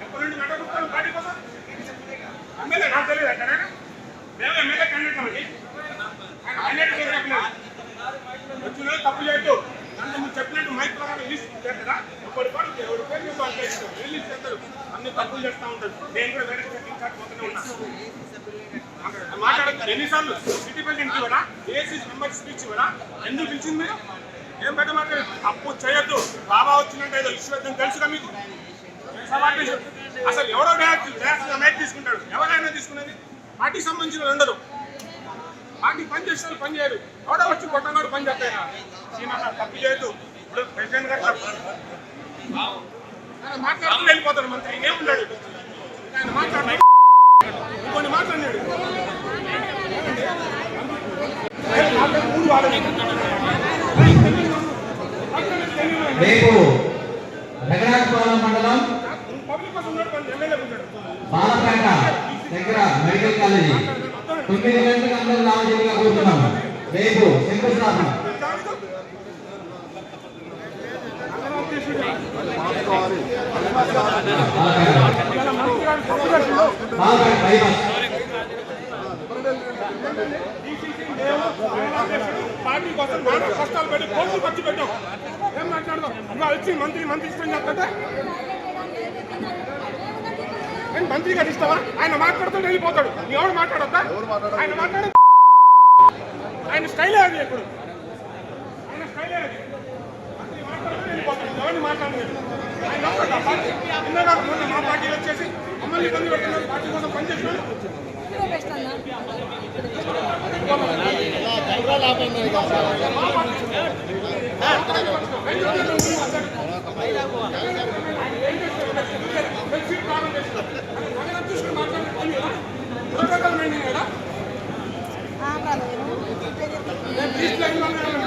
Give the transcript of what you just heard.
ఎక్కడ నుండి నడకొస్తాను పాటి కోసం అమ్మే నాకు తెలియదు అక్కడ వచ్చిన తప్పు చేయొద్దు అంటే చెప్పినట్టు మైక్ ప్రకారం లిస్ట్ చేస్తారా ఒకటి ఎవరి పేరు రిలీజ్ చేస్తారు అన్ని తప్పులు చేస్తూ ఉంటారు నేను కూడా వేరే చెప్పింగ్ కార్డు పోతూనే ఉన్నాను మాట్లాడతారు ఎన్నిసార్లు సిటీ ప్రెసిడెంట్ ఇవ్వరా ఏసీ మెంబర్ స్పీచ్ ఇవ్వరా ఎందుకు పిలిచింది మీరు ఏం పెద్ద మాట అప్పు చేయొద్దు బాబా వచ్చినట్టు ఏదో ఇష్యూ వద్దని తెలుసుగా మీకు అసలు ఎవడో తీసుకుంటాడు. ఎవరైనా తీసుకునేది. పార్టీకి సంబంధించిన వాళ్ళు పని చేసిన పని చేయరు. ఎవడో వచ్చి కొట్టంగాడు పని చేస్తాయి. సీమన్న తప్పు చేయొద్దు. ఇప్పుడు ప్రెసిడెంట్ గారు. ఆయన మాట్లాడుతూ వెళ్ళిపోతాడు మంత్రి. ఏముంటాడు ఆయన మాట్లాడు ఇంకొన్ని మాట్లాడినాడు రేపు రఘునాథపురం మండలం బాలపేట దగ్గర మెడికల్ కాలేజీ. తొమ్మిది గంటలకు అందరూ రావాల్సిందిగా కోరుతున్నాం రేపు శంకుస్థాపన. పార్టీ కోసం నానా కష్టాలు పెట్టి కోట్లు ఖర్చు పెట్టాం ఏం మాట్లాడదాం? ఇంకా వచ్చి మంత్రి మంత్రి ఇష్టం చెప్తే నేను మంత్రి గారు ఇస్తావా ఆయన మాట్లాడుతూ వెళ్ళిపోతాడు. నీ ఎవరు మాట్లాడొద్దా ఆయన మాట్లాడ ఆయన స్టైలే అది ఇప్పుడు ఆయన స్టైలే అది. మంత్రి మాట్లాడుతూ వెళ్ళిపోతాడు. ఎవరిని మాట్లాడలేదు. ఆయన పార్టీ. ఇందాక మా పార్టీ వచ్చేసి మమ్మల్ని ఇబ్బంది పెడుతున్నారు. పార్టీ కోసం పనిచేస్తున్నాడు చంద్రబాబు